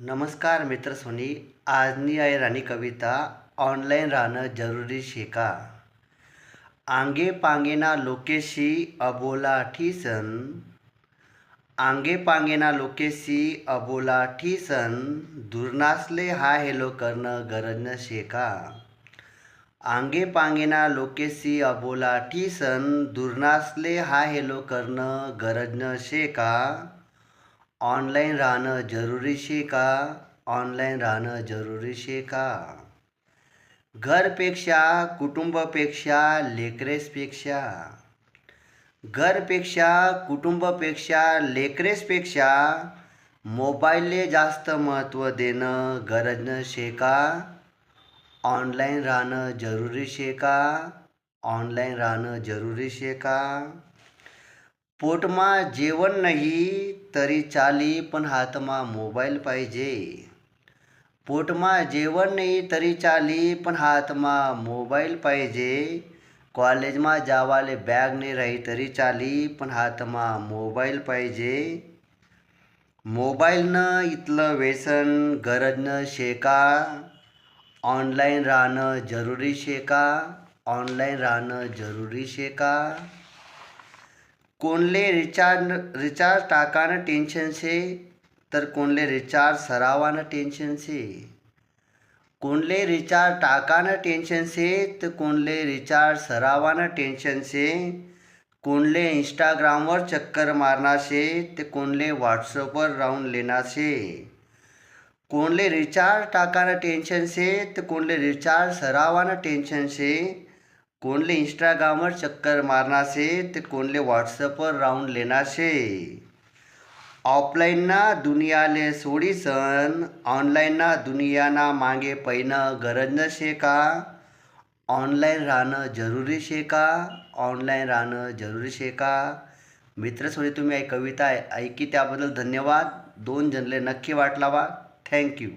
नमस्कार मित्र सोनी आजनी आहे राणी कविता ऑनलाईन राहणं जरुरी शे का आंगे पांगेना लोकेशी अबोला ठीसन आंगे पांगेना लोकेशी अबोला ठीसन दुर्नासले हा हेलो करणं गरजनं शे का आंगे पांगेना लोकेशी अबोला ठीसन दुर्नासले हा हेलो करणं गरजनं शे का ऑनलाईन राहणं जरुरी शे का? ऑनलाईन राहणं जरुरी शे का? घरपेक्षा कुटुंबपेक्षा लेकरेसपेक्षा. घरपेक्षा कुटुंबपेक्षा लेकरेसपेक्षा मोबाईलले जास्त महत्त्व देणं गरजनं शे का? ऑनलाईन राहणं जरुरी शे का? ऑनलाईन राहणं जरुरी शे का? पोटमा जेवण नाही तरी चाली पण हातमा मोबाईल पाहिजे. पोटमा जेवण नाही तरी चाली पण हातमा मोबाईल पाहिजे. कॉलेजमा जावाले बॅग नाही राही तरी चाली पण हातमा मोबाईल पाहिजे. मोबाईलनं इथलं व्यसन गरजनं शे का ऑनलाईन राहणं जरुरी शे का ऑनलाईन राहणं जरुरी शे कोणले रिचार्ज रिचार्ज टाकानं टेन्शन शे? तर कोणले रिचार्ज सरावानं टेन्शन शे? कोणले रिचार्ज टाकानं टेन्शन शे? तर कोणले रिचार्ज सरावानं टेन्शन शे? कोणले इंस्टाग्रामवर चक्कर मारणार शे? ते कोणले व्हॉट्सअपवर राहून लेणार शे? कोणले रिचार्ज टाकानं टेन्शन शे? तर कोणले रिचार्ज सरावानं टेन्शन कोणले इंस्टाग्रामवर चक्कर मारणार शे ते कोणले व्हॉट्सअपवर राहून लेणार शे ऑफलाईनना दुनियाले सोडीसन ऑनलाईनना दुनियाना मागे पैनं गरजनं शे का? ऑनलाईन राहणं जरुरी शे का? ऑनलाईन राहणं जरुरी शे का? मित्र सोडी तुम्ही आई कविता ऐकी त्याबद्दल धन्यवाद. दोन जनले नक्की वाट लावा. थँक्यू